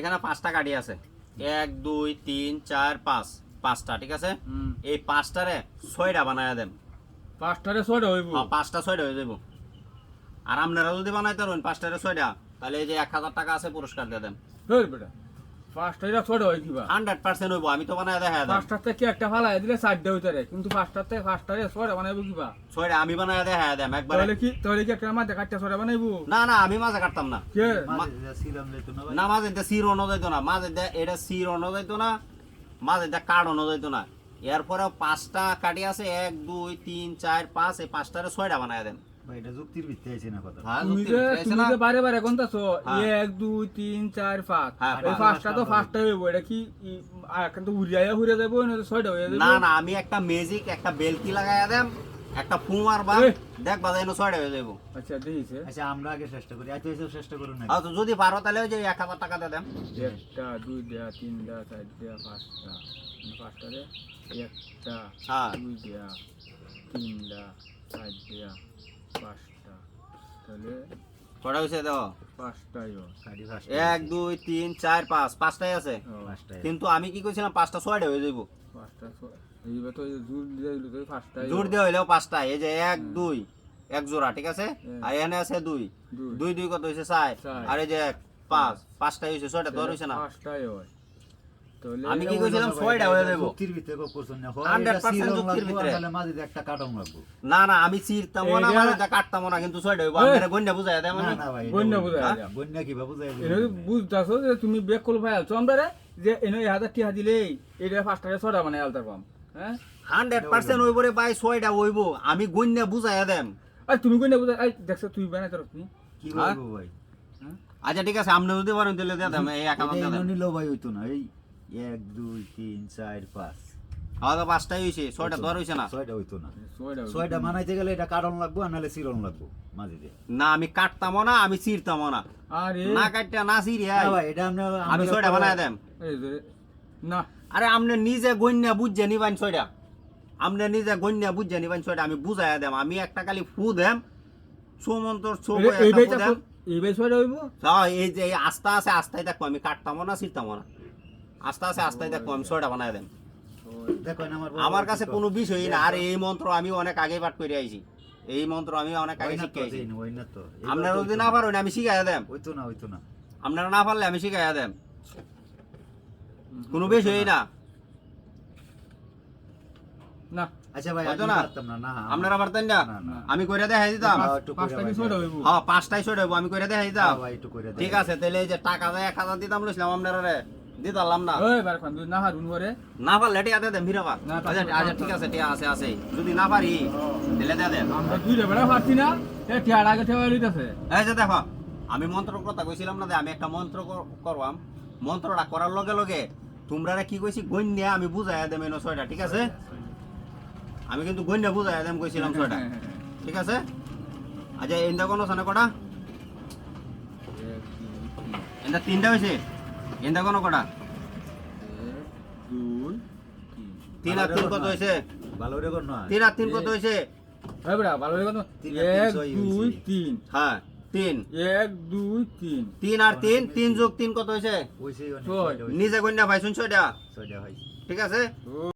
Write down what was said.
এখানে পাঁচটা গাড়ি আছে। এক দুই তিন চার পাঁচ। পাঁচটা ঠিক আছে? এই পাঁচটারে ছয়টা বানায় দেন। পাঁচটারে ছয়টা হইব। পাঁচটা ছয়টা হয়ে যাব আর আপনারা যদি বানাইতে পারেন পাঁচটারে ছয়টা তাহলে এই যে এক হাজার টাকা আছে পুরস্কার দিয়ে দেন। বেটা। হয় কিবা হান্ড্রেড পার্সেন্ট হইব আমি তো বানায় দেখা দেন পাঁচটার থেকে একটা ফালাই দিলে চারটে হইতে রে কিন্তু পাঁচটার থেকে পাঁচটারে ছয়টা বানাইবো কিবা? ছয়টা আমি বানায় দেখা দেন একবারে। তাহলে কি তাহলে কি একটা মাঝে কাটটা ছয়টা বানাইবো? না না আমি মাঝে কাটতাম না। কে? না মাঝে সির যাইতো না মাঝে দিয়ে এটা সির অন্য যাইতো না মাঝে যাইতো না। এরপরে পাঁচটা কাটি আছে এক দুই তিন চার পাঁচ এই পাঁচটারে ছয়টা বানায় দেন। এটা যুক্তির ভিত্তি আছে না কথা? হ্যাঁ, তুমি যে তুমি যে বারে বারে কোনটাছো হ্যাঁ। এক দুই তিন চার পাঁচ। হ্যাঁ, এই পাঁচ। পাঁচটা তো পাঁচটা হইব এটা কি কিন্তু উড়িয়া যাব না তো ছয়টা হয়ে যাবে না না আমি একটা ম্যাজিক একটা বেলকি লাগাইয়া দেম একটা ফুমার বা এ। দেখ বাজাই ছয়টা হয়ে যাব আচ্ছা দেখিছে। আচ্ছা আমরা আগে চেষ্টা করি এসব চেষ্টা করুন না। তো যদি পারো তাহলে ওই যে এক হাজার টাকা দেন একটা দুই দেয়া তিন দেয়া চার দেয়া পাঁচটা। পাঁচটা রে একটা। দুই দেয়া তিন দেয়া চার দেয়া পাঁচটা। তাহলে কটা হয়েছে দেখো? পাঁচটাই হয়। কাটি এক দুই তিন চার পাঁচ পাঁচটাই আছে? কিন্তু আমি কি কইছিলাম পাঁচটা ছয়টা হয়ে যাব পাঁচটা ছয় এইবার তো জোর দিয়ে দিল তো পাঁচটাই জোর দিয়ে হইলেও পাঁচটা এই যে এক দুই এক জোড়া ঠিক আছে? হ্যাঁ। আর এখানে আছে দুই। দুই। দুই কত হয়েছে চার। আর এই যে এক পাঁচ। পাঁচটা হয়েছে ছয়টা তোর হয়েছে না? পাঁচটাই হয়। আমি কি কইছিলাম? ছয়টা হয়ে যাব যুক্তির ভিত্তি করছেন না হয় 100% এটা যুক্তির ভিতরে। তাহলে মাঝে একটা কাটন লাগবো। না না আমি চিরতাম না মানে কাটতাম না কিন্তু গন্যা বুঝাই দেয় না মানে? না ভাই বুঝাই হ্যাঁ? বুঝাই এটা বুঝতেছো যে তুমি বেক কল ভাই আলছো আমরা রে যে এনে এই হাজার টিহা দিলেই এটা পাঁচটাকে ছটা মানে আলতার পাম হ্যাঁ? হান্ড্রেড পার্সেন্ট হইব রে ভাই ছয়টা হইব। আমি গন্যা বুঝাই দেম। আর তুমি কই না বুঝা দেখছ তুই বানাই তোর তুমি। কি হ্যাঁ? বলব ভাই আচ্ছা ঠিক আছে আপনি যদি পারেন তাহলে দিয়ে দেন এই এক এমনি ভাই হইতো না। এই এক দুই তিন চার পাঁচ। হয়তো পাঁচটাই হয়েছে ছয়টা তোর হয়েছে না। ছয়টা হইতো না। ছয়টা ছয়টা মানাইতে গেলে এটা কাটন লাগবো আর নাহলে লাগবো মাঝে দিয়ে। না আমি কাটতাম না আমি চিরতাম না। আরে। না কাটটা না চিরি ভাই এটা আমরা আমি ছয়টা বানাই দেম। না। আরে আপনি নিজে গন্যা বুঝছে নিবান ছয়টা। আপনি নিজে গন্যা বুঝছে নিবান ছয়টা আমি বুঝাই দেম। আমি একটা খালি ফু দেম সুমন্তর ছো এই- ছয়টা হইব? এই যে এই আস্থা আছে আস্থায় দেখো আমি কাটতাম না ছিড়তাম না। আস্তে আস্তে আস্তে দেখো আমি ছয়টা বানাই দেম দেখো না আমার আমার কাছে কোনো বিষয়ই না আর এই মন্ত্র আমি অনেক আগে পাঠ করে আইছি। এই মন্ত্র আমি অনেক আগে শিখে আইছি আপনারা যদি না পারেন আমি শিখাই দেম। হইতো না হইতো না। আপনারা না পারলে আমি শিখাই দেম। কোনো বিষয়ই না না। আচ্ছা ভাই হয়তো না? আপনারা পারতেন না। আমি কইরা দেখাই দিতাম। হ্যাঁ, হইব। হ্যাঁ আমি কইরা দেখাই দিতাম। হ্যাঁ ভাই, একটু কইরা দেন। ঠিক আছে তাহলে এই যে টাকা এক হাজার দিতাম লইছিলাম আপনারা রে দিতাম না। ওই বার খান না হারুন করে না পারলে টিয়া দিয়ে দেন আচ্ছা আচ্ছা ঠিক আছে টিয়া আছে আছে। যদি না পারি দিয়ে দেন আমরা দুই বেড়া পারছি না এ টিয়ার আগে ঠেওয়া লইতাছে এই যে দেখো আমি মন্ত্র কথা কইছিলাম না যে আমি একটা মন্ত্র কর- করবাম মন্ত্রটা করার লগে লগে তোমরা কি কইছি গণ্যা আমি বুঝাই দেম এনো ছয়টা ঠিক আছে? আমি কিন্তু গণ্যা বুঝাই দেম কইছিলাম ছয়টা। ঠিক আছে? আচ্ছা এন্দা কোনো সানে কটা? এন্দা তিনটা হয়েছে এন্দা কোনো কটা তিন তিন আর তিন কত হয়েছে? ভালো রে কর তিন আর তিন কত হয়েছে? এই বেড়া ভালো করে কত তিন আর তিন এক দুই। তিন। হ্যাঁ তিন। এক দুই তিন। তিন আর তিন তিন যোগ তিন কত হয়েছে। নিজে গণ্যা পাইছুন ছয়টা ছয়টা ভাই ঠিক আছে?